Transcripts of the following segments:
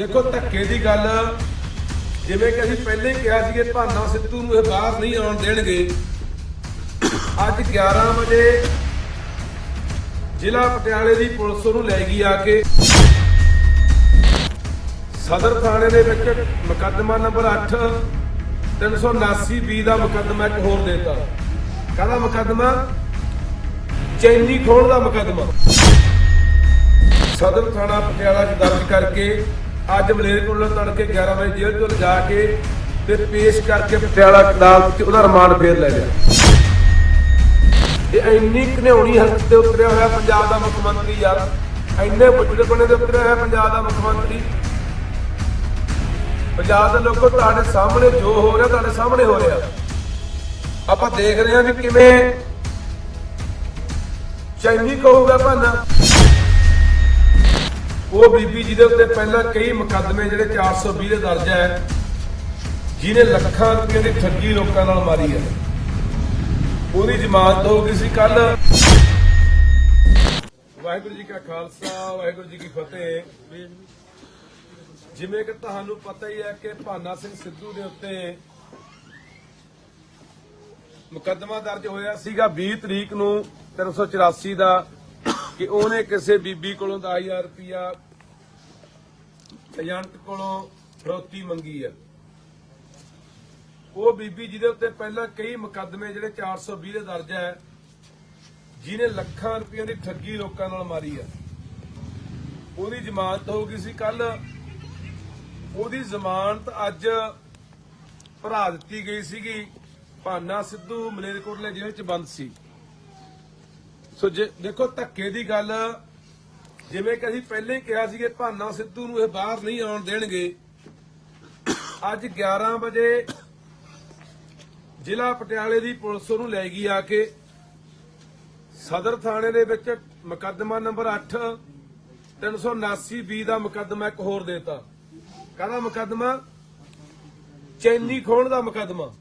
ਦੇਖੋ ਧੱਕੇ ਦੀ ਗੱਲ, ਜਿਵੇਂ ਕਿ ਅਸੀਂ ਪਹਿਲੇ ਕਿਹਾ ਸੀ ਕਿ ਭਾਨਾ ਸਿੱਧੂ ਨੂੰ ਇਹ ਬਾਹਰ ਨਹੀਂ ਆਉਣ ਦੇਣਗੇ। ਅੱਜ 11 ਵਜੇ ਜ਼ਿਲ੍ਹਾ ਪਟਿਆਲੇ ਦੀ ਪੁਲਿਸ ਉਹਨੂੰ ਲੈ ਗਈ ਆ ਕੇ। ਸਦਰ ਥਾਣੇ ਦੇ ਵਿੱਚ ਮੁਕੱਦਮਾ ਨੰਬਰ 8 379 ਬੀ ਦਾ ਮੁਕੱਦਮਾ ਇੱਕ ਹੋਰ ਦੇਤਾ। ਕਹਿੰਦਾ ਮੁਕੱਦਮਾ? ਚੈਨੀ ਖੋਣ ਦਾ ਮੁਕੱਦਮਾ। ਸਦਰ ਥਾਣਾ ਪਟਿਆਲਾ 'ਚ ਦਰਜ ਕਰਕੇ ਅੱਜ ਮਲੇਰਕੋਟਲਾ ਤੜਕੇ 11 ਵਜੇ ਜੇਲ੍ਹ ਤੋਂ ਲਿਜਾ ਕੇ ਤੇ ਪੇਸ਼ ਕਰਕੇ ਪਟਿਆਲਾ ਅਦਾਲਤ 'ਚ ਉਹਦਾ ਰਿਮਾਂਡ ਫੇਰ ਲੈ ਲਿਆ। ਇਹ ਇੰਨੀ ਘਨਿਆਉਣੀ ਹਰਕਤ ਤੇ ਉਤਰਿਆ ਹੋਇਆ ਪੰਜਾਬ ਦਾ ਮੁੱਖ ਮੰਤਰੀ ਯਾਰ, ਇੰਨੇ ਬੁੱਝੜੇ ਬਣੇ ਤੇ ਉਤਰਿਆ ਹੋਇਆ ਪੰਜਾਬ ਦਾ ਮੁੱਖ ਮੰਤਰੀ। ਪੰਜਾਬ ਦੇ ਲੋਕੋ, ਤੁਹਾਡੇ ਸਾਹਮਣੇ ਜੋ ਹੋ ਰਿਹਾ, ਤੁਹਾਡੇ ਸਾਹਮਣੇ ਹੋ ਰਿਹਾ। ਆਪਾਂ ਦੇਖ ਰਹੇ ਹਾਂ ਵੀ ਕਿਵੇਂ ਚੈਨੀ ਕਹੂਗਾ ਭਾਨਾ। ਉਹ ਬੀਬੀ ਜਿਹਦੇ ਉੱਤੇ ਪਹਿਲਾਂ ਕਈ ਮੁਕੱਦਮੇ ਜਿਹੜੇ 420 ਦੇ ਦਰਜ ਹੈ, ਜਿਹਨੇ ਲੱਖਾਂ ਰੁਪਏ ਦੀ ਠੱਗੀ ਲੋਕਾਂ ਨਾਲ ਮਾਰੀ ਹੈ। ਉਹਦੀ ਜ਼ਮਾਨਤ ਹੋ ਗਈ ਸੀ ਕੱਲ ਵਾਹਿਗੁਰੂ ਜੀ ਕਾ ਖਾਲਸਾ, ਵਾਹਿਗੁਰੂ ਜੀ ਕੀ ਫਤਿਹ। ਜਿਵੇਂ ਕਿ ਤੁਹਾਨੂੰ ਪਤਾ ਹੀ ਹੈ ਕਿ ਭਾਨਾ ਸਿੰਘ ਸਿੱਧੂ ਦੇ ਉੱਤੇ ਮੁਕੱਦਮਾ ਦਰਜ ਹੋਇਆ ਸੀਗਾ 20 ਤਰੀਕ ਨੂੰ 384 ਦਾ। ਕਿ ਉਹਨੇ ਕਿਸੇ ਬੀਬੀ ਕੋਲੋਂ 10000 ਰੁਪਇਆ ਏਜੰਟ ਕੋਲੋਂ ਫਰੋਤੀ ਮੰਗੀ ਆ। ਉਹ ਬੀਬੀ ਜਿਹਦੇ ਉੱਤੇ ਪਹਿਲਾਂ ਕਈ ਮੁਕੱਦਮੇ ਜਿਹੜੇ 420 ਦੇ ਦਰਜ ਹੈ ਜਿਹਨੇ ਲੱਖਾਂ ਰੁਪਈਆਂ ਦੀ ਠੱਗੀ ਲੋਕਾਂ ਨਾਲ ਮਾਰੀ ਆ। ਉਹਦੀ ਜ਼ਮਾਨਤ ਹੋ ਗਈ ਸੀ ਕੱਲ ਉਹਦੀ ਜ਼ਮਾਨਤ ਅੱਜ ਭਰਾ ਦਿੱਤੀ ਗਈ ਸੀਗੀ, ਭਾਨਾ ਸਿੱਧੂ ਮਲੇਰਕੋਟਲੇ ਜੇਲ੍ਹ ਚ ਬੰਦ ਸੀ। ਸੋ ਜੇ ਦੇਖੋ ਧੱਕੇ ਦੀ ਗੱਲ, ਜਿਵੇਂ ਕਿ ਅਸੀਂ ਪਹਿਲੇ ਹੀ ਕਿਹਾ ਸੀ ਕਿ ਭਾਨਾ ਸਿੱਧੂ ਨੂੰ ਇਹ ਬਾਹਰ ਨਹੀਂ ਆਉਣ ਦੇਣਗੇ, ਅੱਜ 11 ਵਜੇ ਜ਼ਿਲ੍ਹਾ ਪਟਿਆਲੇ ਦੀ ਪੁਲਿਸ ਉਹਨੂੰ ਲੈ ਗਈ ਆ ਕੇ, ਸਦਰ ਥਾਣੇ ਦੇ ਵਿੱਚ ਮੁਕੱਦਮਾ ਨੰਬਰ 8 379 ਬੀ ਦਾ ਮੁਕੱਦਮਾ ਇੱਕ ਹੋਰ ਦੇਤਾ। ਕਾਹਦਾ ਮੁਕੱਦਮਾ? ਚੈਨੀ ਖੋਣ ਦਾ ਮੁਕੱਦਮਾ।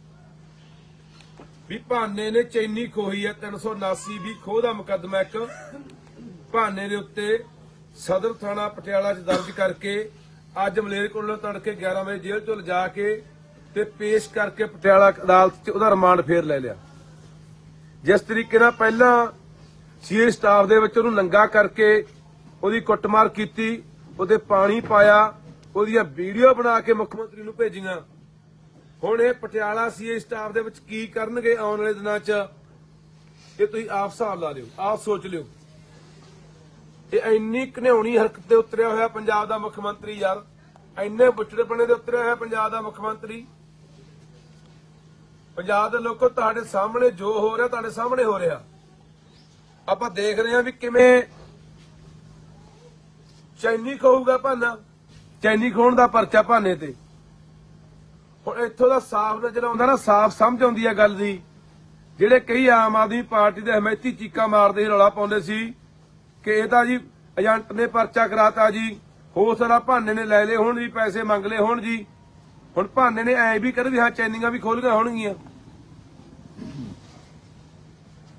ਵੀ ਭਾਨੇ ਨੇ ਚੈਨੀ ਖੋਹੀ ਹੈ 379 ਵੀ ਖੋਹ ਦਾ ਮੁਕੱਦਮਾ ਇੱਕ। ਭਾਨੇ ਦੇ ਉੱਤੇ ਸਦਰ ਥਾਣਾ ਪਟਿਆਲਾ 'ਚ ਦਰਜ ਕਰਕੇ ਅੱਜ ਮਲੇਰਕੋਟਲਾ ਤੜਕੇ 11 ਵਜੇ ਜੇਲ੍ਹ ਤੋਂ ਲਿਜਾ ਕੇ ਤੇ ਪੇਸ਼ ਕਰਕੇ ਪਟਿਆਲਾ ਅਦਾਲਤ 'ਚ ਉਹਦਾ ਰਿਮਾਂਡ ਫੇਰ ਲੈ ਲਿਆ। ਜਿਸ ਤਰੀਕੇ ਨਾਲ ਪਹਿਲਾਂ ਸੀਏ ਸਟਾਫ ਦੇ ਵਿੱਚ ਉਹਨੂੰ ਨੰਗਾ ਕਰਕੇ ਉਹਦੀ ਕੁੱਟਮਾਰ ਕੀਤੀ, ਉਹਦੇ ਪਾਣੀ ਪਾਇਆ, ਉਹਦੀਆਂ ਵੀਡੀਓ ਬਣਾ ਕੇ ਮੁੱਖ ਮੰਤਰੀ ਨੂੰ ਭੇਜੀਆਂ। ਹੁਣ ਇਹ ਪਟਿਆਲਾ ਸੀਏ ਸਟਾਫ ਦੇ ਵਿੱਚ ਕੀ ਕਰਨਗੇ ਆਉਣ ਵਾਲੇ ਦਿਨਾਂ 'ਚ, ਇਹ ਤੁਸੀਂ ਆਪ ਹਿਸਾਬ ਲਾ ਲਿਓ, ਆਪ ਸੋਚ ਲਿਓ। ਇਹ ਇੰਨੀ ਘਨਿਆਉਣੀ ਹਰਕਤ ਤੇ ਉਤਰਿਆ ਹੋਇਆ ਪੰਜਾਬ ਦਾ ਮੁੱਖ ਮੰਤਰੀ ਯਾਰ, ਇੰਨੇ ਬੁੱਚੜੇਪਣੇ ਦੇ ਉਤਰਿਆ ਹੋਇਆ ਪੰਜਾਬ ਦਾ ਮੁੱਖ ਮੰਤਰੀ। ਪੰਜਾਬ ਦੇ ਲੋਕੋ, ਤੁਹਾਡੇ ਸਾਹਮਣੇ ਜੋ ਹੋ ਰਿਹਾ, ਤੁਹਾਡੇ ਸਾਹਮਣੇ ਹੋ ਰਿਹਾ। ਆਪਾਂ ਦੇਖ ਰਹੇ ਹਾਂ ਵੀ ਕਿਵੇਂ ਚੈਨੀ ਕਹੂਗਾ ਭਾਨਾ, ਚੈਨੀ ਖੋਣ ਦਾ ਪਰਚਾ ਭਾਨੇ ਤੇ। ਹੁਣ ਇੱਥੋਂ ਦਾ ਸਾਫ਼ ਨਜ਼ਰ ਆਉਂਦਾ ਨਾ, ਸਾਫ਼ ਸਮਝ ਆਉਂਦੀ ਹੈ ਗੱਲ ਦੀ। ਜਿਹੜੇ ਕਈ ਆਮ ਆਦਮੀ ਪਾਰਟੀ ਦੇ ਹਮਾਇਤੀ ਚੀਕਾਂ ਮਾਰਦੇ ਰੌਲਾ ਪਾਉਂਦੇ ਸੀ ਕਿ ਇਹ ਤਾਂ ਜੀ ਏਜੰਟ ਨੇ ਪਰਚਾ ਕਰਾਤਾ ਜੀ ਹੋ ਸਕਦਾ ਭਾਨੇ ਨੇ ਲੈ ਲਏ ਹੋਣ ਜੀ, ਪੈਸੇ ਮੰਗ ਲਏ ਹੋਣ ਜੀ। ਹੁਣ ਭਾਨੇ ਨੇ ਐ ਵੀ ਕਰ ਵੀ ਹਾਂ, ਚੈਨਿੰਗਾਂ ਵੀ ਖੋਲ ਗਏ ਹੋਣਗੀਆਂ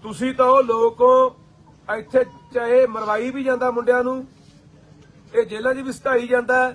ਤੁਸੀਂ ਤਾਂ ਉਹ ਲੋਕੋ ਇੱਥੇ ਚਾਹੇ ਮਰਵਾਈ ਵੀ ਜਾਂਦਾ ਮੁੰਡਿਆਂ ਨੂੰ, ਇਹ ਜੇਲ੍ਹਾਂ 'ਚ ਵੀ ਸਟਾਈ ਜਾਂਦਾ।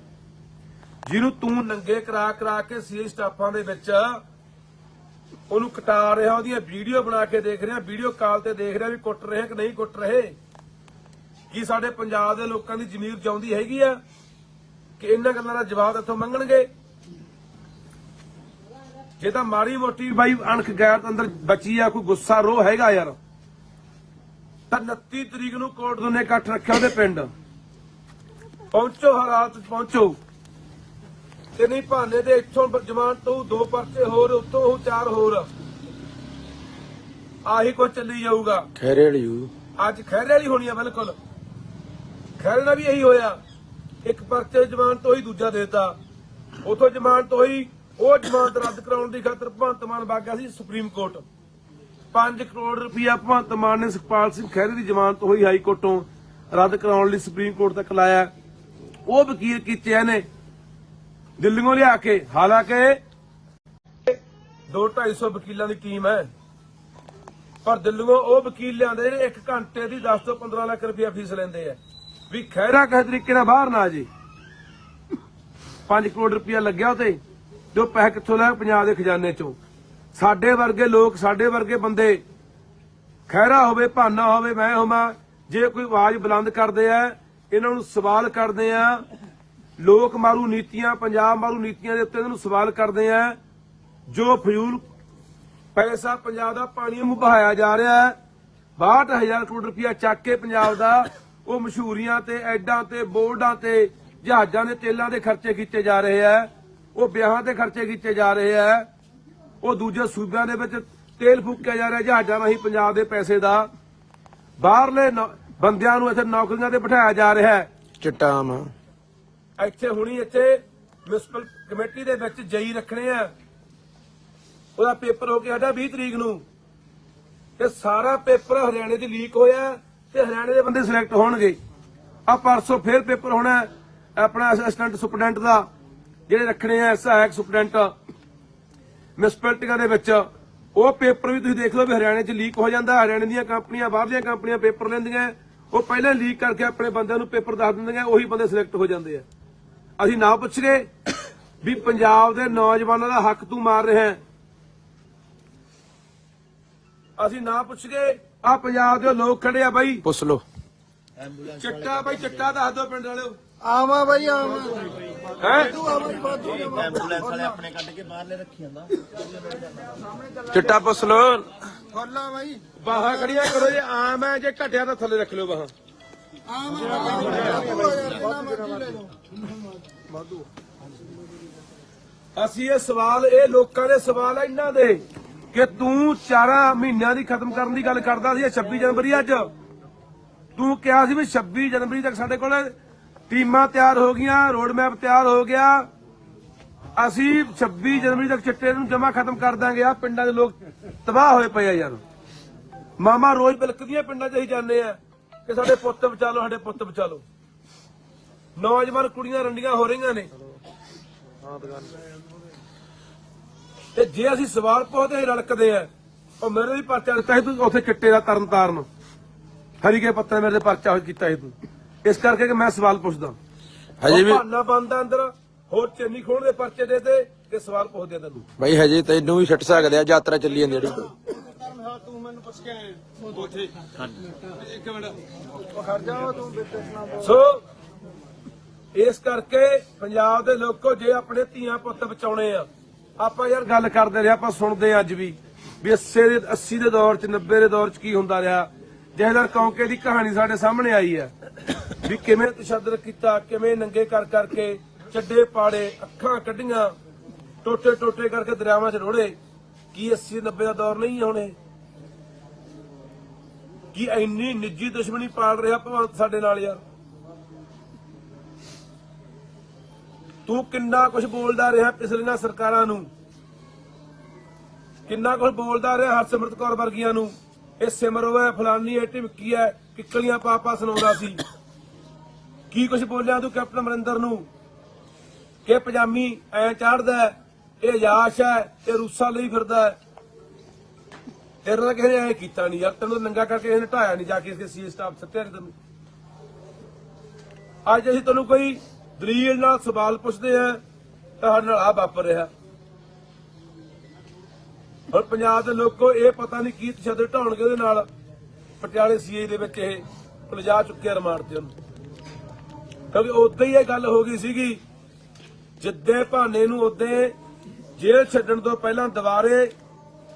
ਜਿਹਨੂੰ ਤੂੰ ਨੰਗੇ ਕਰਾ ਕਰਾ ਕੇ ਸੀ ਸਟਾਫਾਂ ਦੇ ਵਿੱਚ, ਉਹਨੂੰ ਕਟਾ ਰਿਹਾ, ਉਹਦੀਆਂ ਵੀਡੀਓ ਬਣਾ ਕੇ ਦੇਖ ਰਿਹਾ, ਵੀਡੀਓ ਕਾਲ ਤੇ ਦੇਖ ਰਿਹਾ ਵੀ ਕੁੱਟ ਰਹੇ ਕਿ ਨਹੀਂ ਕੁੱਟ ਰਹੇ। ਕੀ ਸਾਡੇ ਪੰਜਾਬ ਦੇ ਲੋਕਾਂ ਦੀ ਜ਼ਮੀਰ ਜਾਉਂਦੀ ਹੈਗੀ ਆ ਕਿ ਇਹਨਾਂ ਗੱਲਾਂ ਦਾ ਜਵਾਬ ਇੱਥੋਂ ਮੰਗਣਗੇ? ਜੇ ਤਾਂ ਮਾੜੀ ਮੋਟੀ ਬਾਈ ਅਣਖ ਗੈਰ ਅੰਦਰ ਬਚੀ ਆ, ਕੋਈ ਗੁੱਸਾ ਰੋ ਹੈਗਾ ਯਾਰ। ਤਾਂ 29 ਤਰੀਕ ਨੂੰ ਕੋਰਟ ਨੇ ਇਕੱਠ ਰੱਖਿਆ ਉਹਦੇ ਪਿੰਡ। ਪਹੁੰਚੋ ਹਾਲਾਤ ਚ, ਪਹੁੰਚੋ। ਤੇ ਨਹੀਂ ਭਾਨੇ ਦੇ ਇੱਥੋਂ ਜਮਾਨ ਤੋਂ ਦੋ ਪਰਚੇ ਹੋਰ ਉੱਤੋਂ ਉਹ ਚਾਰ ਹੋਰ। ਆਹੀ ਕੁਝ ਚੱਲੀ ਜਾਊਗਾ। ਖੈਰੇ ਵਾਲੀ ਅੱਜ ਖੈਰੇ ਵਾਲੀ ਹੋਣੀ ਆ ਬਿਲਕੁਲ। ਖੈਰੇ ਨਾਲ ਵੀ ਇਹੀ ਹੋਇਆ। ਇੱਕ ਪਰਚੇ ਜ਼ਮਾਨਤ ਤੋਂ ਹੀ ਦੂਜਾ ਦੇਤਾ। ਉਥੋਂ ਜ਼ਮਾਨਤ ਹੋਈ ਉਹ ਜ਼ਮਾਨਤ ਰੱਦ ਕਰਾਉਣ ਦੀ ਖਾਤਰ ਭਗਵੰਤ ਮਾਨ ਬਾਗਾ ਸੀ ਸੁਪਰੀਮ ਕੋਰਟ। 5 ਕਰੋੜ ਰੁਪਇਆ ਭਗਵੰਤ ਮਾਨ ਨੇ ਸੁਖਪਾਲ ਸਿੰਘ ਖਹਿਰੇ ਦੀ ਜ਼ਮਾਨਤ ਹੋਈ ਹਾਈ ਕੋਰਟੋਂ ਰੱਦ ਕਰਾਉਣ ਲਈ ਸੁਪਰੀਮ ਕੋਰਟ ਤੱਕ ਲਾਇਆ। ਉਹ ਵਕੀਲ ਕੀਤੇ ਇਹਨੇ। ਦਿੱਲੀੋਂ ਲਿਆ ਕੇ, ਹਾਲਾਂਕਿ 2-250 ਵਕੀਲਾਂ ਦੀ ਟੀਮ ਹੈ। ਪਰ ਦਿੱਲੀੋਂ ਉਹ ਵਕੀਲ ਲਿਆਂਦੇ ਜਿਹੜੇ 1 ਘੰਟੇ ਦੀ 10 ਤੋਂ 15 ਲੱਖ ਰੁਪਇਆ ਫੀਸ ਲੈਂਦੇ ਆ। ਵੀ ਖੈਰਾ ਕਿਸੇ ਤਰੀਕੇ ਨਾਲ ਬਾਹਰ ਨਾ ਜੇ। 5 ਕਰੋੜ ਰੁਪਇਆ ਲੱਗਿਆ ਉਤੇ ਜੋ ਪੈਸੇ ਕਿੱਥੋਂ ਲਿਆ ਪੰਜਾਬ ਦੇ ਖਜ਼ਾਨੇ ਚੋਂ। ਸਾਡੇ ਵਰਗੇ ਲੋਕ, ਸਾਡੇ ਵਰਗੇ ਬੰਦੇ ਖੈਰਾ ਹੋਵੇ, ਭਾਨਾ ਹੋਵੇ, ਮੈਂ ਹੋਵਾਂ, ਜੇ ਕੋਈ ਆਵਾਜ਼ ਬੁਲੰਦ ਕਰਦੇ ਆ, ਇਹਨਾਂ ਨੂੰ ਸਵਾਲ ਕਰਦੇ ਆ ਲੋਕ ਮਾਰੂ ਨੀਤੀਆਂ, ਪੰਜਾਬ ਮਾਰੂ ਨੀਤੀਆਂ ਦੇ ਉੱਤੇ ਇਹਨਾਂ ਨੂੰ ਸਵਾਲ ਕਰਦੇ ਆ। ਜੋ ਫਜ਼ੂਲ ਪੈਸਾ ਪੰਜਾਬ ਦਾ ਪਾਣੀ ਨੂੰ ਬਹਾਇਆ ਜਾ ਰਿਹਾ ਹੈ 62000 ਕਰੋੜ ਰੁਪਇਆ ਚੱਕ ਕੇ ਪੰਜਾਬ ਦਾ, ਉਹ ਮਸ਼ਹੂਰੀਆਂ ਤੇ, ਐਡਾਂ ਤੇ, ਬੋਰਡਾਂ ਤੇ, ਜਹਾਜ਼ਾਂ ਦੇ ਤੇਲਾਂ ਦੇ ਖਰਚੇ ਕੀਤੇ ਜਾ ਰਹੇ ਆ, ਉਹ ਵਿਆਹਾਂ ਤੇ ਖਰਚੇ ਕੀਤੇ ਜਾ ਰਹੇ ਆ, ਉਹ ਦੂਜੇ ਸੂਬਿਆਂ ਦੇ ਵਿੱਚ ਤੇਲ ਫੂਕਿਆ ਜਾ ਰਿਹਾ, ਜਹਾਜ਼ਾਂ ਰਾਹੀਂ ਪੰਜਾਬ ਦੇ ਪੈਸੇ ਦਾ। ਬਾਹਰਲੇ ਬੰਦਿਆਂ ਨੂੰ ਇੱਥੇ ਨੌਕਰੀਆਂ ਤੇ ਬਿਠਾਇਆ ਜਾ ਰਿਹਾ ਹੈ। ਚਿੱਟਾ ਇੱਥੇ ਹੁਣੀ ਇੱਥੇ ਮਿਊਨਿਸਪਲ ਕਮੇਟੀ ਦੇ ਵਿੱਚ ਜਈ ਰੱਖਣੇ ਆ। ਉਹਦਾ ਪੇਪਰ ਹੋ ਕੇ ਸਾਡਾ 20 ਤਰੀਕ ਨੂੰ। ਤੇ ਸਾਰਾ ਪੇਪਰ ਹਰਿਆਣੇ ਦੀ ਲੀਕ ਹੋਇਆ ਤੇ ਹਰਿਆਣੇ ਦੇ ਬੰਦੇ ਸਿਲੈਕਟ ਹੋਣਗੇ। ਆ ਪਰਸੋਂ ਫੇਰ ਪੇਪਰ ਹੋਣਾ ਆਪਣਾ ਅਸਿਸਟੈਂਟ ਸੁਪਰਡੈਂਟ ਦਾ, ਜਿਹੜੇ ਰੱਖਣੇ ਆ ਸਹਾਇਕ ਸੁਪਰਡੈਂਟ ਮਿਊਨਿਸਪੈਲਿਟੀਆਂ ਦੇ ਵਿੱਚ। ਉਹ ਪੇਪਰ ਵੀ ਤੁਸੀਂ ਦੇਖ ਲਓ ਵੀ ਹਰਿਆਣੇ 'ਚ ਲੀਕ ਹੋ ਜਾਂਦਾ, ਹਰਿਆਣੇ ਦੀਆਂ ਕੰਪਨੀਆਂ ਬਾਹਰਲੀਆਂ ਕੰਪਨੀਆਂ ਪੇਪਰ ਲੈਂਦੀਆਂ, ਉਹ ਪਹਿਲਾਂ ਲੀਕ ਕਰਕੇ ਆਪਣੇ ਬੰਦਿਆਂ ਨੂੰ ਪੇਪਰ ਦੱਸ ਦਿੰਦੀਆਂ, ਉਹੀ ਬੰਦੇ ਸਿਲੈਕਟ ਹੋ ਜਾਂਦੇ ਆ। ਅਸੀਂ ਨਾ ਪੁੱਛ ਗਏ ਵੀ ਪੰਜਾਬ ਦੇ ਨੌਜਵਾਨਾਂ ਦਾ ਹੱਕ ਤੂੰ ਮਾਰ ਰਿਹਾ ਹੈ। ਅਸੀਂ ਨਾ ਪੁੱਛ ਗਏ ਆ ਪੰਜਾਬ ਦੇ ਲੋਕ ਖੜੇ ਆ ਬਾਈ। ਪੁੱਛ ਲੋ ਚਿੱਟਾ ਬਾਈ ਚਿੱਟਾ ਦੱਸ ਦਿਓ ਪਿੰਡ ਵਾਲਿਓ। ਆਵਾ ਬਾਈ ਆਵਾ। ਹੈ? ਐਂਬੂਲੈਂਸ ਵਾਲੇ ਆਪਣੇ ਕੱਢ ਕੇ ਬਾਹਰਲੇ ਰੱਖੀ ਜਾਂਦਾ। ਚਿੱਟਾ ਪੁੱਛ ਲੋ ਖੋਲਾ ਬਾਈ। ਬਾਹਾਂ ਖੜੀਆਂ ਕਰੋ ਜੇ ਆਮ ਹੈ ਜੇ ਘਟਿਆ ਤਾਂ ਥੱਲੇ ਰੱਖ ਲਿਓ ਬਾਹਾਂ। ਅਸੀਂ ਇਹ ਸਵਾਲ, ਇਹ ਲੋਕਾਂ ਦੇ ਸਵਾਲ ਆ ਇਹਨਾਂ ਦੇ ਕਿ ਤੂੰ ਚਾਰਾਂ ਮਹੀਨਿਆਂ ਦੀ ਖਤਮ ਕਰਨ ਦੀ ਗੱਲ ਕਰਦਾ ਸੀ 26 ਜਨਵਰੀ ਅੱਜ। ਤੂੰ ਕਿਹਾ ਸੀ ਵੀ 26 ਜਨਵਰੀ ਤੱਕ ਸਾਡੇ ਕੋਲ ਟੀਮਾਂ ਤਿਆਰ ਹੋ ਗਈਆਂ ਰੋਡ ਮੈਪ ਤਿਆਰ ਹੋ ਗਿਆ। ਅਸੀਂ 26 ਜਨਵਰੀ ਤੱਕ ਚਿੱਟੇ ਨੂੰ ਜਮਾ ਖਤਮ ਕਰ ਦਾਂਗੇ। ਆ ਪਿੰਡਾਂ ਦੇ ਲੋਕ ਤਬਾਹ ਹੋਏ ਪਏ ਆ ਯਾਰ। ਮਾਮਾ ਰੋਜ਼ ਬਿਲਕਦੀਆਂ ਪਿੰਡਾਂ 'ਚ ਅਸੀਂ ਜਾਂਦੇ ਆ। ਕਿ ਸਾਡੇ ਪੁੱਤ ਬਚਾ ਲਓ ਸਾਡੇ ਪੁੱਤ ਬਚਾ ਲਓ। ਨੌਜਵਾਨ ਕੁੜੀਆਂ ਰੰਡੀਆਂ ਹੋ ਰਹੀਆਂ ਨੇ। ਤੇ ਜੇ ਅਸੀਂ ਸਵਾਲ ਪੁੱਛਦੇ ਰੜਕਦੇ ਆ ਉਹ ਮੇਰੇ ਵੀ ਪਰਚਾ ਦਿੱਤਾ ਸੀ ਤੂੰ ਉੱਥੇ ਚਿੱਟੇ ਦਾ ਤਰਨ ਤਾਰਨ। ਹਰੀਕੇ ਪੱਤਰ ਮੇਰੇ ਤੇ ਪਰਚਾ ਕੀਤਾ ਸੀ ਤੂੰ। ਇਸ ਕਰਕੇ ਕਿ ਮੈਂ ਸਵਾਲ ਪੁੱਛਦਾ। ਹਜੇ ਵੀ ਭਾਨਾ ਬੰਦਾ ਅੰਦਰ ਹੋਰ ਚੰਨੀ ਖੋਣ ਦੇ ਪਰਚੇ ਦੇ ਤੇ ਤੇ ਸਵਾਲ ਪੁੱਛਦੇ ਤੈਨੂੰ। ਬਾਈ ਹਜੇ ਤੈਨੂੰ ਵੀ ਛੱਡ ਸਕਦੇ ਆ ਯਾਤਰਾ ਚੱਲੀ ਜਾਂਦੀ ਜਿਹੜੀ ਤੂੰ ਮੈਨੂੰ ਪੁੱਛ ਕੇ ਉੱਥੇ ਇੱਕ ਮਿੰਟ। ਖੜ ਜਾ ਤੂੰ ਬਿੱਟੇ ਨਾ ਬੋਲ। ਸੋ ਇਸ ਕਰਕੇ ਪੰਜਾਬ ਦੇ ਲੋਕੋ ਜੇ ਆਪਣੇ ਧੀਆਂ ਪੁੱਤ ਬਚਾਉਣੇ ਆ ਆਪਾਂ ਯਾਰ ਗੱਲ ਕਰਦੇ ਰਹੇ ਆਪਾਂ ਸੁਣਦੇ ਅੱਜ ਵੀ ਵੀ 80 ਦੇ 80 ਦੇ ਦੌਰ ਚ 90 ਦੇ ਦੌਰ ਚ ਕੀ ਹੁੰਦਾ ਰਿਹਾ। ਜਹਦਰ ਕੌਂਕੇ ਦੀ ਕਹਾਣੀ ਸਾਡੇ ਸਾਹਮਣੇ ਆਈ ਹੈ ਵੀ ਕਿਵੇਂ ਤਸ਼ੱਦਦ ਕੀਤਾ ਕਿਵੇਂ ਨੰਗੇ ਕਰ ਕਰਕੇ ਚੱਡੇ ਪਾੜੇ ਅੱਖਾਂ ਕੱਢੀਆਂ ਟੋਟੇ ਟੋਟੇ ਕਰਕੇ ਦਰਿਆਵਾਂ 'ਚ ਰੋੜੇ। ਕੀ 80 90 ਦਾ ਦੌਰ ਨਹੀਂ ਹੁਣ? ਇਹ ਕੀ ਇੰਨੀ ਨਿੱਜੀ ਦੁਸ਼ਮਣੀ ਪਾਲ ਰਿਹਾ ਭਗਵੰਤ ਸਾਡੇ ਨਾਲ ਯਾਰ। ਤੂੰ ਕਿੰਨਾ ਕੁਝ ਬੋਲਦਾ ਰਿਹਾ ਪਿਛਲੀਆਂ ਸਰਕਾਰਾਂ ਨੂੰ? ਕਿੰਨਾ ਕੁਝ ਬੋਲਦਾ ਰਿਹਾ ਹਰਸਿਮਰਤ ਕੌਰ ਵਰਗੀਆਂ ਨੂੰ? ਇਹ ਸਿਮਰੋ ਹੈ ਫਲਾਨੀ ਹੈ ਟਿਮਕੀ ਹੈ, ਕਿੱਕਲੀਆਂ ਪਾਪਾ ਸੁਣਾਉਂਦਾ ਸੀ। ਕੀ ਕੁਝ ਬੋਲਿਆ ਤੂੰ ਕੈਪਟਨ ਅਮਰਿੰਦਰ ਨੂੰ? ਕਿ ਪਜਾਮੀ ਐ ਚਾੜਦਾ ਇਹ ਯਾਸ਼ ਹੈ, ਇਹ ਰੂਸਾ ਲਈ ਫਿਰਦਾ ਹੈ। ਤੇਰੇ ਨਾਲ ਕਿਸੇ ਨੇ ਐ ਕੀਤਾ ਨਹੀਂ ਯਾਰ ਤੈਨੂੰ ਨੰਗਾ ਕਰਕੇ ਇਹਨੇ ਢਾਇਆ ਨਹੀਂ ਜਾ ਕੇ ਇਸਕੇ ਸੀ ਸਟਾਫ ਸੱਤਿਆ ਨਹੀਂ ਅੱਜ ਅਸੀਂ ਤੈਨੂੰ ਕੋਈ ਦਲੀਲ ਨਾਲ ਸਵਾਲ ਪੁੱਛਦੇ ਆ ਤਾਂ ਨਾਲ ਆ ਵਾਪਰ ਰਿਹਾ। ਹੁਣ ਪੰਜਾਬ ਦੇ ਲੋਕੋ ਇਹ ਪਤਾ ਨਹੀਂ ਕੀ ਤਸ਼ੱਦਦ ਢਾਉਣਗੇ ਉਹਦੇ ਨਾਲ। ਪਟਿਆਲੇ ਸੀਏ ਦੇ ਵਿੱਚ ਇਹ ਲਿਜਾ ਚੁੱਕੇ ਰਿਮਾਂਡ ਤੇ ਉਹਨੂੰ। ਕਿਉਂਕਿ ਉਦੋਂ ਹੀ ਇਹ ਗੱਲ ਹੋ ਗਈ ਸੀਗੀ, ਜਿੱਦੇ ਭਾਨੇ ਨੂੰ ਉਹਦੇ ਜੇਲ੍ਹ ਛੱਡਣ ਤੋਂ ਪਹਿਲਾਂ ਦੁਬਾਰੇ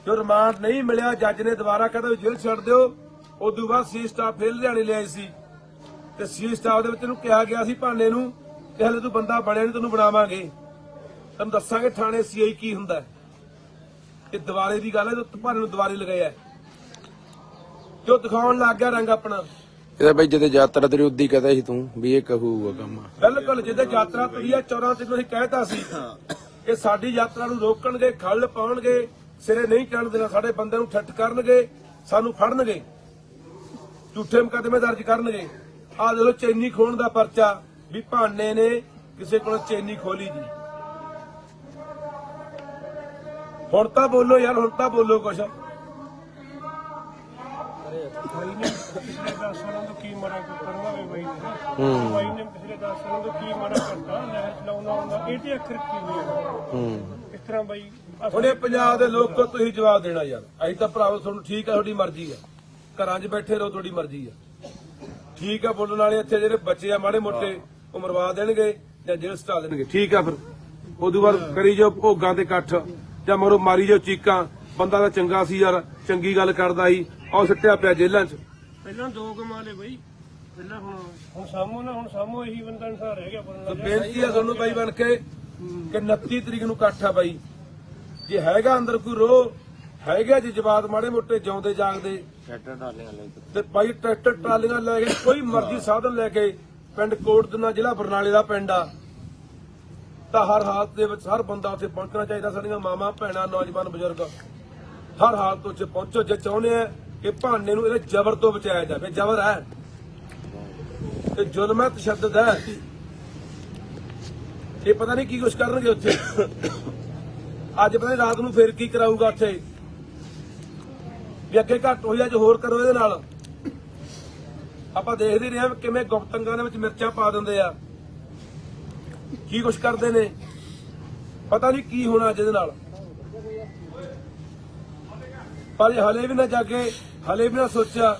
ਜੋ ਰਿਮਾਂਡ ਨਹੀਂ ਮਿਲਿਆ ਜੱਜ ਨੇ ਦੁਬਾਰਾ ਕਹਿੰਦਾ ਵੀ ਜੇਲ੍ਹ ਛੱਡ ਦਿਓ। ਉਦੋਂ ਬਾਅਦ ਸੀ ਸਟਾਫ ਫੇਲ ਲਿਆਣੇ ਲਿਆਈ ਸੀ। ਤੇ ਸੀ ਸਟਾਫ ਦੇ ਵਿੱਚ ਇਹਨੂੰ ਕਿਹਾ ਗਿਆ ਸੀ ਭਾਨੇ ਨੂੰ ਕਿ ਹਲੇ ਤੂੰ ਬੰਦਾ ਬਣਿਆ ਨਹੀਂ ਤੈਨੂੰ ਬਣਾਵਾਂਗੇ। ਤੈਨੂੰ ਦੱਸਾਂਗੇ ਥਾਣੇ ਸੀਆਈ ਕੀ ਹੁੰਦਾ। ਇਹ ਦੁਬਾਰੇ ਦੀ ਗੱਲ ਹੈ ਤੇ ਭਾਨੇ ਨੂੰ ਦੁਬਾਰੇ ਲਗਾਇਆ ਉਹ ਦਿਖਾਉਣ ਲੱਗ ਗਿਆ ਰੰਗ ਆਪਣਾ। ਇਹਦਾ ਬਈ ਜਦੋਂ ਯਾਤਰਾ ਤੇਰੀ ਉਦੀ ਕਹਦਾ ਸੀ ਤੂੰ ਵੀ ਇਹ ਕਹੂਗਾ ਕੰਮ। ਬਿਲਕੁਲ ਜਿਹਦੇ ਯਾਤਰਾ ਤੁਰੀ ਆ 14 ਤਰੀਕ ਨੂੰ ਅਸੀਂ ਕਹਿਤਾ ਸੀ। ਕਿ ਸਾਡੀ ਯਾਤਰਾ ਨੂੰ ਰੋਕਣਗੇ ਖੱਲ ਪਾਉਣਗੇ। ਸਿਰੇ ਨਹੀਂ ਚੜਨ ਦੇਣਾ ਸਾਡੇ ਬੰਦੇ ਨੂੰ ਠੱਠ ਕਰਨਗੇ ਸਾਨੂੰ ਫੜਨਗੇ। ਝੂਠੇ ਮੁਕੱਦਮੇ ਦਰਜ ਕਰਨਗੇ। ਆਹ ਦੇਖੋ ਚੈਨੀ ਖੋਣ ਦਾ ਪਰਚਾ ਵੀ ਭਾਨੇ ਨੇ ਕਿਸੇ ਕੋਲ ਚੈਨੀ ਖੋਲੀ ਜੀ। ਹੁਣ ਤਾਂ ਬੋਲੋ ਯਾਰ ਹੁਣ ਤਾਂ ਬੋਲੋ ਕੁਛ। ਬਾਈ ਨੇ ਪਿਛਲੇ 10 ਸਾਲਾਂ ਤੋਂ ਕੀ ਮਾੜਾ ਕਰਨਾ ਵੇ ਬਾਈ ਨੇ। ਹੂੰ। ਬਾਈ ਨੇ ਪਿਛਲੇ 10 ਸਾਲਾਂ ਤੋਂ ਕੀ ਮਾੜਾ ਕਰਤਾ ਅੱਖਰ ਕੀ ਹੂੰ ਇਸ ਤਰ੍ਹਾਂ ਬਾਈ ਹੁਣ ਪੰਜਾਬ ਦੇ ਲੋਕੋ ਤੁਸੀਂ ਜਵਾਬ ਦੇਣਾ ਯਾਰ। ਅਸੀਂ ਤਾਂ ਭਰਾਵੋ ਤੁਹਾਨੂੰ ਠੀਕ ਹੈ ਤੁਹਾਡੀ ਮਰਜ਼ੀ ਆ। ਘਰਾਂ 'ਚ ਬੈਠੇ ਰਹੋ ਤੁਹਾਡੀ ਮਰਜ਼ੀ ਆ। ਠੀਕ ਆ ਬੋਲਣ ਵਾਲੇ ਇੱਥੇ ਜਿਹੜੇ ਬੱਚੇ ਆ ਮਾੜੇ ਮੋਟੇ ਉਹ ਮਰਵਾ ਦੇਣਗੇ ਜਾਂ ਜੇਲ੍ਹ ਸਟਾ ਦੇਣਗੇ। ਠੀਕ ਆ ਫਿਰ। ਉਦੋਂ ਬਾਅਦ ਕਰੀ ਜੋ ਭੋਗਾਂ ਤੇ ਇਕੱਠ ਜਾਂ ਮਰੋ ਮਾਰੀ ਜੋ ਚੀਕਾਂ। ਬੰਦਾ ਤਾਂ ਚੰਗਾ ਸੀ ਯਾਰ ਚੰਗੀ ਗੱਲ ਕਰਦਾ ਸੀ। ਉਹ ਸਿੱਟਿਆ ਪਿਆ ਜੇਲ੍ਹਾਂ 'ਚ। ਪਹਿਲਾਂ ਦੋ ਕਮਾ ਲਏ ਬਾਈ। ਪਹਿਲਾਂ ਹੁਣ ਹੁਣ ਸਾਮੋ ਨਾ ਹੁਣ ਸਾਮੋ ਇਹੀ ਬੰਦਾ ਅਨਸਾਰ ਰਹਿ ਗਿਆ ਤੇ ਪਰ ਬੇਨਤੀ ਆ ਤੁਹਾਨੂੰ ਬਾਈ ਬਣ ਕੇ ਕਿ 29 ਤਰੀਕ ਨੂੰ ਇਕੱਠ ਆ ਬਾਈ। ਜੇ ਹੈਗਾ ਅੰਦਰ ਕੋਈ ਰੋ ਹੈਗਾ ਜੇ ਜਵਾਬ ਮਾੜੇ ਮੋਟੇ ਜਿਉਂਦੇ ਜਾਗਦੇ। ਟਰੈਕਟਰ ਡਾਲੀਆਂ ਲੈ ਕੇ। ਤੇ ਭਾਈ ਟਰੈਕਟਰ ਟਰਾਲੀਆਂ ਲੈ ਕੇ ਕੋਈ ਮਰਜ਼ੀ ਸਾਧਨ ਲੈ ਕੇ ਪਿੰਡ ਕੋਟਦਨਾ ਜ਼ਿਲ੍ਹਾ ਬਰਨਾਲੇ ਦਾ ਪਿੰਡ ਆ। ਤਾਂ ਹਰ ਹਾਲਤ ਦੇ ਵਿੱਚ ਹਰ ਬੰਦਾ ਉੱਥੇ ਪਹੁੰਚਣਾ ਚਾਹੀਦਾ ਸਾਡੀਆਂ ਮਾਵਾਂ ਭੈਣਾਂ ਨੌਜਵਾਨ ਬਜ਼ੁਰਗ। ਹਰ ਹਾਲਤ ਤੋਂ ਉੱਥੇ ਪਹੁੰਚੋ ਜੇ ਚਾਹੁੰਦੇ ਆ ਕਿ ਭਾਨੇ ਨੂੰ ਇਹਦੇ ਜ਼ਬਰ ਤੋਂ ਬਚਾਇਆ ਜਾਵੇ ਜ਼ਬਰ ਹੈ। ਤੇ ਜ਼ੁਲਮ ਹੈ ਤਸ਼ੱਦਦ ਹੈ। ਇਹ ਪਤਾ ਨਹੀਂ ਕੀ ਕੁਛ ਕਰਨਗੇ ਉੱਥੇ। ਅੱਜ ਪਤਾ ਨਹੀਂ ਰਾਤ ਨੂੰ ਫੇਰ ਕੀ ਕਰਾਊਗਾ ਉੱਥੇ। ਵੀ ਅੱਗੇ ਘੱਟ ਹੋਈ ਆ ਹੋਰ ਕਰੋ ਇਹਦੇ ਨਾਲ। ਆਪਾਂ ਦੇਖਦੇ ਰਹੇ ਹਾਂ ਵੀ ਕਿਵੇਂ ਗੁਪਤੰਗਾਂ ਦੇ ਵਿੱਚ ਮਿਰਚਾਂ ਪਾ ਦਿੰਦੇ ਆ। ਕੀ ਕੁਛ ਕਰਦੇ ਨੇ। ਪਤਾ ਨਹੀਂ ਕੀ ਹੋਣਾ ਅੱਜ ਇਹਦੇ ਨਾਲ। ਪਰ ਹਲੇ ਵੀ ਨਾ ਜਾਗੇ, ਹਲੇ ਵੀ ਨਾ ਸੋਚਿਆ।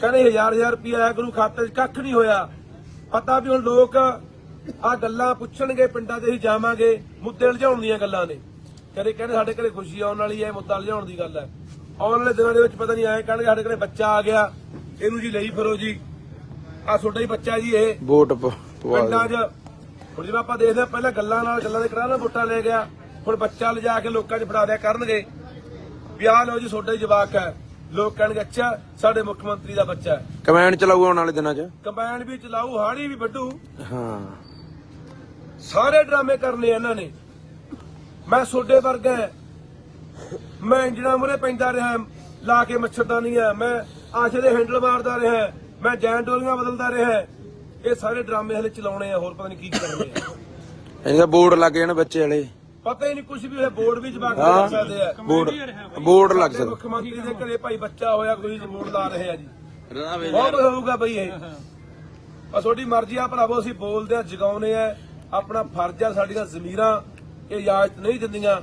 ਕਹਿੰਦੇ ਹਜ਼ਾਰ ਹਜ਼ਾਰ ਰੁਪਏ ਆਇਆ ਕਰੂ ਖਾਤੇ 'ਚ ਕੱਖ ਨਹੀਂ ਹੋਇਆ। ਪਤਾ ਵੀ ਹੁਣ ਲੋਕ ਆ ਗੱਲਾਂ ਪੁੱਛਣਗੇ ਪਿੰਡਾਂ 'ਚ ਅਸੀਂ ਜਾਵਾਂਗੇ ਮੁੱਦੇ ਲਜਾਉਣ ਦੀਆਂ ਗੱਲਾਂ ਨੇ। ਕਦੇ ਕਹਿੰਦੇ ਸਾਡੇ ਘਰੇ ਖੁਸ਼ੀ ਆਉਣ ਵਾਲੀ ਹੈ ਮੁੱਦਾ ਲਜਾਉਣ ਦੀ ਗੱਲ ਹੈ। ਆਉਣ ਵਾਲੇ ਦਿਨਾਂ ਦੇ ਵਿੱਚ ਪਤਾ ਨਹੀਂ ਆਏ ਕਹਿਣਗੇ ਸਾਡੇ ਘਰੇ ਬੱਚਾ ਆ ਗਿਆ ਇਹਨੂੰ ਜੀ ਲਈ ਫਿਰੋ ਜੀ। ਆ ਤੁਹਾਡਾ ਹੀ ਬੱਚਾ ਜੀ ਇਹ। ਵੋਟ ਪਿੰਡਾਂ 'ਚ ਹੁਣ ਜਿਵੇਂ ਆਪਾਂ ਦੇਖਦੇ ਹਾਂ ਪਹਿਲਾਂ ਗੱਲਾਂ ਨਾਲ ਗੱਲਾਂ ਦੇ ਕਰਾ ਵੋਟਾਂ ਲੈ ਗਿਆ। ਹੁਣ ਬੱਚਾ ਲਿਜਾ ਕੇ ਲੋਕਾਂ 'ਚ ਫੜਾ ਦਿਆ ਕਰਨਗੇ। ਵੀ ਆਹ ਲਓ ਜੀ ਤੁਹਾਡਾ ਹੀ ਜਵਾਕ ਹੈ। ਲੋਕ ਕਹਿਣਗੇ ਅੱਛਾ ਸਾਡੇ ਮੁੱਖ ਮੰਤਰੀ ਦਾ ਬੱਚਾ ਹੈ। ਕਮੈਂਡ ਚਲਾਊ ਆਉਣ ਵਾਲੇ ਦਿਨਾਂ 'ਚ? ਕੰਬਾਈਨ ਵੀ ਚਲਾਊ ਹਾੜੀ ਵੀ ਵੱਢੂ। ਹਾਂ। ਸਾਰੇ ਡਰਾਮੇ ਕਰਨੇ ਇਹਨਾਂ ਨੇ। ਮੈਂ ਸੋਡੇ ਵਰਗਾ ਹਾਂ। ਮੈਂ ਇੰਜਣਾ ਮੁਰੇ ਪੈਂਦਾ ਰਿਹਾ ਲਾ ਕੇ ਮੱਛਰਦਾਨੀ ਆ ਮੈਂ ਆਸ਼ੇ ਦੇ ਹੈਂਡਲ ਮਾਰਦਾ ਰਿਹਾ ਮੈਂ ਜੈਨ ਡੋਲੀਆਂ ਬਦਲਦਾ ਰਿਹਾ ਇਹ ਸਾਰੇ ਡਰਾਮੇ ਹਲੇ ਚਲਾਉਣੇ ਆ ਹੋਰ ਪਤਾ ਨਹੀਂ ਕੀ ਕਰਨੇ ਆ। ਇਹਦਾ ਬੋਰਡ ਲੱਗ ਜਾਣ ਬੱਚੇ ਵਾਲੇ। ਪਤਾ ਹੀ ਨਹੀਂ ਕੁਝ ਵੀ ਹੋਇਆ ਬੋਰਡ ਵੀ ਜਵਾਕ। ਲੱਗ ਸਕਦੇ ਆ। ਬੋਰਡ ਬੋਰਡ ਲੱਗ ਸਾਡੇ ਸਕਦਾ ਮੁੱਖ ਮੰਤਰੀ ਦੇ ਘਰੇ ਭਾਈ ਬੱਚਾ ਹੋਇਆ ਕੋਈ ਬੋਰਡ ਲਾ ਰਹੇ ਆ ਜੀ। ਰਣਾਵੇ ਬਹੁਤ ਹੋਊਗਾ ਬਈ ਇਹ। ਆ ਤੁਹਾਡੀ ਮਰਜ਼ੀ ਆ ਭਰਾਵੋ ਅਸੀਂ ਬੋਲਦੇ ਆ ਜਗਾਉਨੇ ਆ। ਆਪਣਾ ਫਰਜ਼ ਆ ਸਾਡੀਆਂ ਜ਼ਮੀਰਾਂ ਇਹ ਇਜਾਜ਼ਤ ਨਹੀਂ ਦਿੰਦੀਆਂ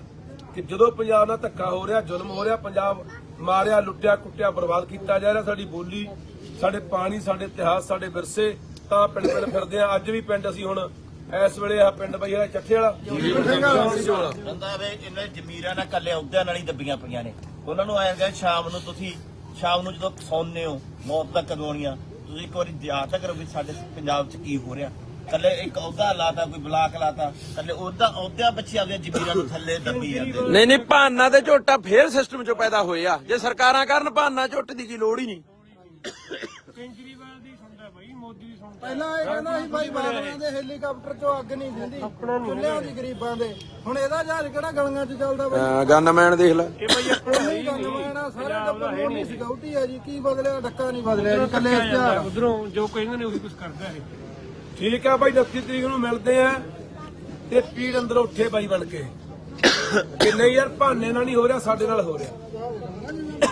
ਕਿ ਜਦੋਂ ਪੰਜਾਬ ਨਾਲ ਧੱਕਾ ਹੋ ਰਿਹਾ ਜ਼ੁਲਮ ਹੋ ਰਿਹਾ ਪੰਜਾਬ ਮਾਰਿਆ ਲੁੱਟਿਆ ਕੁੱਟਿਆ ਬਰਬਾਦ ਕੀਤਾ ਜਾ ਰਿਹਾ ਸਾਡੀ ਬੋਲੀ ਸਾਡੇ ਪਾਣੀ ਸਾਡੇ ਇਤਿਹਾਸ ਸਾਡੇ ਵਿਰਸੇ ਤਾਂ ਪਿੰਡ ਪਿੰਡ ਫਿਰਦੇ ਆ। ਅੱਜ ਵੀ ਪਿੰਡ ਅਸੀਂ ਹੁਣ ਇਸ ਵੇਲੇ ਆ ਪਿੰਡ ਬਈ ਇਹ ਚੱਠੇ ਵਾਲਾ। ਵਾਲਾ ਰੰਦਾਵੇ ਇਹਨਾਂ ਜ਼ਮੀਰਾਂ ਨਾਲ ਕੱਲੇ ਅਹੁਦਿਆਂ ਨਾਲ ਹੀ ਦੱਬੀਆਂ ਪਈਆਂ ਨੇ। ਉਹਨਾਂ ਨੂੰ ਆਇਆ ਗਿਆ ਸ਼ਾਮ ਨੂੰ ਤੁਸੀਂ ਸ਼ਾਮ ਨੂੰ ਜਦੋਂ ਸੌਂਦੇ ਹੋ ਮੌਤ ਦਾ ਕਦੋਣੀਆਂ ਤੁਸੀਂ ਇੱਕ ਵਾਰੀ ਯਾਦ ਤਾਂ ਕਰੋ ਵੀ ਸਾਡੇ ਪੰਜਾਬ 'ਚ ਕੀ ਹੋ ਰਿਹਾ। ਕੱਲੇ ਇੱਕ ਅਹੁਦਾ ਲਾਤਾ ਕੋਈ ਬਲਾਕ ਲਾਤਾ ਕੱਲੇ ਉਹਦਾ ਅਹੁਦਿਆਂ ਪਿੱਛੇ ਆਪਦੀਆਂ ਜ਼ਮੀਰਾਂ ਨੂੰ ਥੱਲੇ ਦੱਬੀ ਜਾਂਦੇ ਨਹੀਂ ਨਹੀਂ ਭਾਨਾ ਤੇ ਝੋਟਾ ਫੇਰ ਸਿਸਟਮ 'ਚੋਂ ਪੈਦਾ ਹੋਏ ਆ। ਜੇ ਸਰਕਾਰਾਂ ਕਰਨ ਭਾਨਾ ਝੋਟ ਦੀ ਕੀ ਲੋੜ ਹੀ ਨਹੀਂ ਕੇਜਰੀਵਾਲ ਦੀ ਸੁਣਦਾ ਬਾਈ ਮੋਦੀ ਦੀ ਸੁਣਦਾ ਪਹਿਲਾਂ ਇਹ ਕਹਿੰਦਾ ਸੀ ਭਾਈ ਬਾਬਰਿਆਂ ਦੇ ਹੈਲੀਕਾਪਟਰ ਚੋਂ ਅੱਗ ਨਹੀਂ ਦਿੰਦੀ। ਚੁੱਲ੍ਹਿਆਂ ਦੀ ਗਰੀਬਾਂ ਦੇ। ਹੁਣ ਇਹਦਾ ਜਹਾਜ਼ ਕਿਹੜਾ ਗਲੀਆਂ 'ਚ ਚੱਲਦਾ ਬਾਈ? ਗਨਮੈਨ ਦੇਖ ਲੈ। ਇਹ ਬਾਈ ਆਪਣਾ ਨਹੀਂ ਗੰਦਮਾਣਾ ਸਾਰੇ ਟੱਬਰ ਨਹੀਂ ਸਿਕਿਉਰਿਟੀ ਹੈ ਜੀ। ਕੀ ਬਦਲਿਆ ਡੱਕਾ ਨਹੀਂ ਬਦਲਿਆ ਜੀ ਕੱਲੇ ਹਥਿਆਰ। ਉਧਰੋਂ ਜੋ ਕਹਿੰਦੇ ਨੇ ਉਹੀ ਕੁਝ ਕਰਦਾ ਇਹ। ਠੀਕ ਆ ਭਾਈ 29 ਤਰੀਕ ਨੂੰ ਮਿਲਦੇ ਆ ਤੇ ਪੀੜ ਅੰਦਰ ਉੱਠੇ ਬਾਈ ਬਣ ਕੇ। ਕਿ ਨਹੀਂ ਯਾਰ ਭਾਨੇ ਨਾਲ ਨਹੀਂ ਹੋ ਰਿਹਾ ਸਾਡੇ ਨਾਲ ਹੋ ਰਿਹਾ।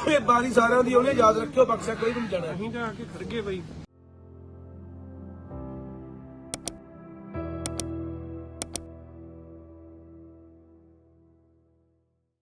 ਇਹ ਸਾਰਿਆਂ ਦੀ ਉਹਨੇ ਯਾਦ ਰੱਖਿਓ ਬਖਸ਼ਿਆ ਕੋਈ ਵੀ ਨਹੀਂ ਜਾਣਾ। ਅਸੀਂ ਤਾਂ ਆ ਕੇ ਖੜ ਗਏ ਬਈ।